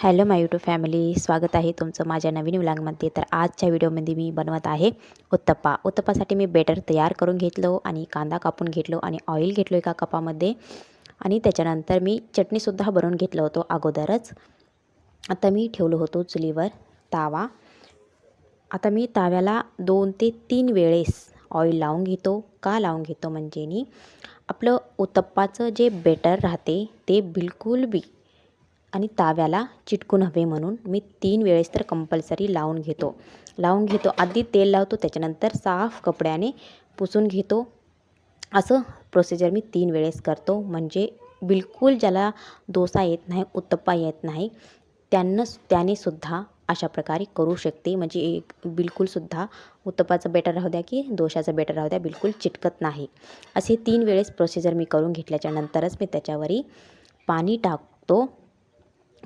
Hello माय YouTube family. स्वागत आहे तुमचं माझ्या नवीन व्लॉगमध्ये. तर आजच्या व्हिडिओमध्ये मी बनवत आहे उत्तप्पा. उत्तप्पासाठी मी बेटर तयार करून घेतलो आणि कांदा कापून घेतलो आणि ऑइल घेतलो एका कपामध्ये. आणि त्याच्यानंतर मी चटणीसुद्धा बनवून घेतलं होतो अगोदरच. आता मी ठेवलो होतो चुलीवर तावा. आता मी ताव्याला दोन ते तीन वेळेस ऑइल लावून घेतो. का लावून घेतो म्हणजे आपलं उत्तप्पाचं जे बेटर राहते ते बिलकुल बी आणि ताव्याला चिटकून हवे म्हणून मी तीन वेळेस तर कंपल्सरी लावून घेतो. लावून घेतो. आधी तेल लावतो त्याच्यानंतर साफ कपड्याने पुसून घेतो. असं प्रोसिजर मी तीन वेळेस करतो. म्हणजे बिलकुल ज्याला डोसा येत नाही उत्तप्पा येत नाही त्यांना त्याने सुद्धा अशा प्रकारे करू शकते. म्हणजे एक बिलकुलसुद्धा उत्तप्पाचं बेटर राहू द्या की दोशाचं बेटर राहू द्या बिलकुल चिटकत नाही. असे तीन वेळेस प्रोसिजर मी करून घेतल्याच्या नंतरच मी त्याच्यावरही पाणी टाकतो.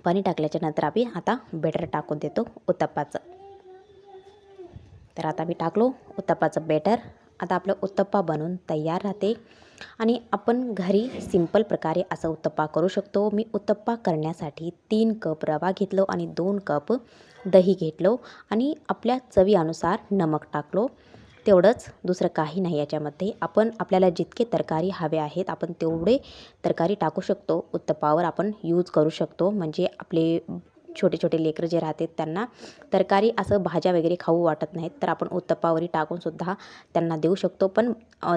पाणी टाकल्याच्या नंतर आम्ही आता बेटर टाकून देतो उत्तप्पाचं. तर आता मी टाकलो उत्तप्पाचं बेटर. आता आपलं उत्तप्पा बनवून तयार राहते. आणि आपण घरी सिंपल प्रकारे असं उत्तप्पा करू शकतो. मी उत्तप्पा करण्यासाठी तीन कप रवा घेतलो आणि दोन कप दही घेतलो. आणि आपल्या चवीनुसार नमक टाकलो. तेवढंच दुसरं काही नाही याच्यामध्ये. आपण आपल्याला जितके तरकारी हवे आहेत आपण तेवढे तरकारी टाकू शकतो. उत्तपावर आपण यूज करू शकतो. म्हणजे आपले छोटे छोटे लेकरं जे राहतात त्यांना तरकारी असं भाज्या वगैरे खाऊ वाटत नाहीत. तर आपण उत्तप्पावरी टाकूनसुद्धा त्यांना देऊ शकतो. पण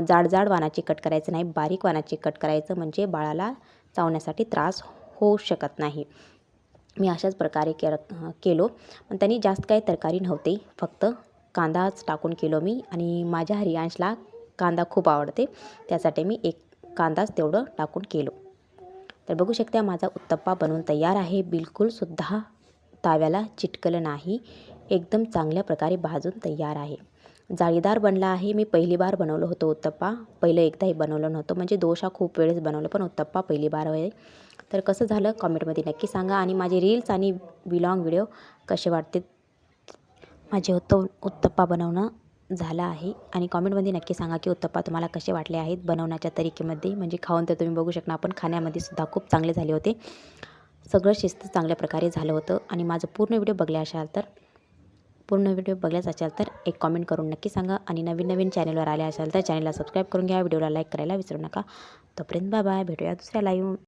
जाड जाड वानाची कट करायचं नाही. बारीक वानाची कट करायचं म्हणजे बाळाला चावण्यासाठी त्रास होऊ शकत नाही. मी अशाच प्रकारे के केलो. पण त्यांनी जास्त काही तरकारी नव्हते. फक्त कांदाच टाकून केलो मी आणि माझ्या हरियांशला कांदा खूप आवडते. त्यासाठी मी एक कांदाच तेवढं टाकून केलो. तर बघू शकता माझा उत्तप्पा बनवून तयार आहे. बिलकुलसुद्धा ताव्याला चिटकलं नाही. एकदम चांगल्या प्रकारे भाजून तयार आहे. जाळीदार बनला आहे. मी पहिली बार बनवलं होतं उत्तप्पा. पहिलं एकदाही बनवलं नव्हतं. म्हणजे दोषा खूप वेळेस बनवलं पण उत्तप्पा पहिली बार आहे तर कसं झालं? कमेंटमध्ये नक्की सांगा. आणि माझे रील्स आणि विलॉंग व्हिडिओ कसे वाटते माझे उत्त उत्तप्पा बनवणं झालं आहे. आणि कॉमेंटमध्ये नक्की सांगा की उत्तप्पा तुम्हाला कसे वाटले आहेत बनवण्याच्या तरीकेमध्ये. म्हणजे खाऊन तर तुम्ही बघू शकता आपण खाण्यामध्ये सुद्धा खूप चांगले झाले होते. सगळं शिस्त चांगल्या प्रकारे झालं होतं. आणि माझं पूर्ण व्हिडिओ बघले असाल तर पूर्ण व्हिडिओ बघल्याच असाल तर एक कॉमेंट करून नक्की सांगा. आणि नवीन नवीन चॅनलवर आले असाल तर चॅनलला सबस्क्राईब करून घ्या. व्हिडिओला लाईक करायला विसरू नका. तोपर्यंत बाय बाय. भेटूया दुसऱ्या लाईव्ह